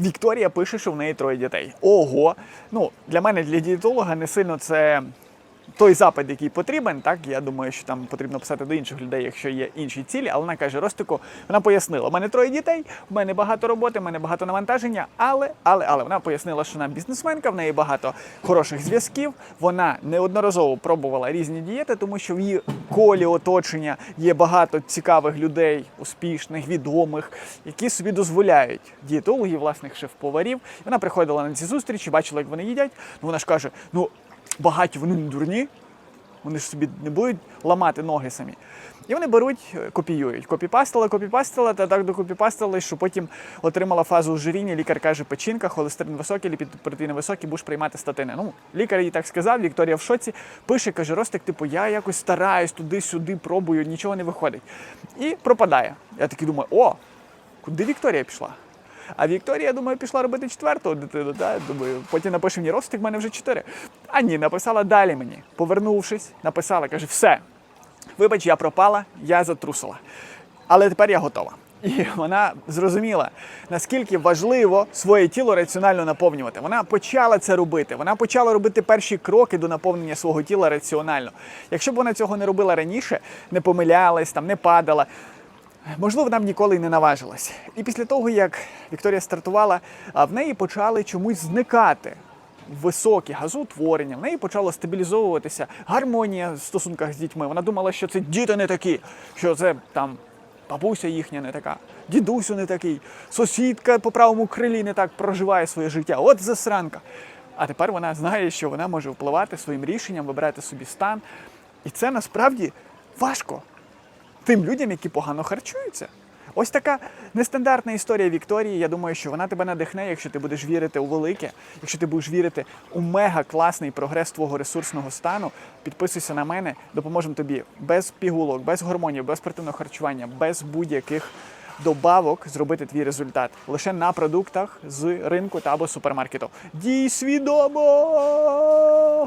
Вікторія пише, що в неї троє дітей. Ого! Ну, для мене, для дієтолога, не сильно це той запит, який потрібен. Так, я думаю, що там потрібно писати до інших людей, якщо є інші цілі. Але вона каже: Ростику, вона пояснила: у мене троє дітей, в мене багато роботи, в мене багато навантаження. Але, але, але вона пояснила, що вона бізнесменка, в неї багато хороших зв'язків. Вона неодноразово пробувала різні дієти, тому що в її колі оточення є багато цікавих людей, успішних, відомих, які собі дозволяють дієтологів, власних шеф-поварів. Вона приходила на ці зустрічі, бачила, як вони їдять. Ну вона ж каже: ну багаті вони не дурні, вони ж собі не будуть ламати ноги самі. І вони беруть, е, копіюють. Копіпастила, копіпастила, та так докопіпастили, що потім отримала фазу ожиріння. Лікар каже, печінка, холестерин високий, ліпідпротеїни високі, будеш приймати статини. Ну, лікар їй так сказав, Вікторія в шоці, пише, каже, Ростик, типу, я якось стараюсь туди-сюди, пробую, нічого не виходить. І пропадає. Я такий думаю, о, куди Вікторія пішла? А Вікторія, я думаю, пішла робити четверту дитину. Да? Думаю, потім напише мені Ростик, в мене вже чотири. А ні, написала далі мені. Повернувшись, написала, каже, все, вибач, я пропала, я затрусила. Але тепер я готова. І вона зрозуміла, наскільки важливо своє тіло раціонально наповнювати. Вона почала це робити. Вона почала робити перші кроки до наповнення свого тіла раціонально. Якщо б вона цього не робила раніше, не помилялась, там не падала. Можливо, б ніколи й не наважилась. І після того, як Вікторія стартувала, в неї почали чомусь зникати високі газоутворення, в неї почала стабілізовуватися гармонія в стосунках з дітьми. Вона думала, що це діти не такі, що це там бабуся їхня не така, дідусю не такий, сусідка по правому крилі не так проживає своє життя. От засранка. А тепер вона знає, що вона може впливати своїм рішенням, вибирати собі стан. І це насправді важко тим людям, які погано харчуються. Ось така нестандартна історія Вікторії. Я думаю, що вона тебе надихне, якщо ти будеш вірити у велике, якщо ти будеш вірити у мега класний прогрес твого ресурсного стану. Підписуйся на мене, допоможемо тобі без пігулок, без гормонів, без спортивного харчування, без будь-яких добавок зробити твій результат лише на продуктах з ринку та або супермаркету. Дій свідомо!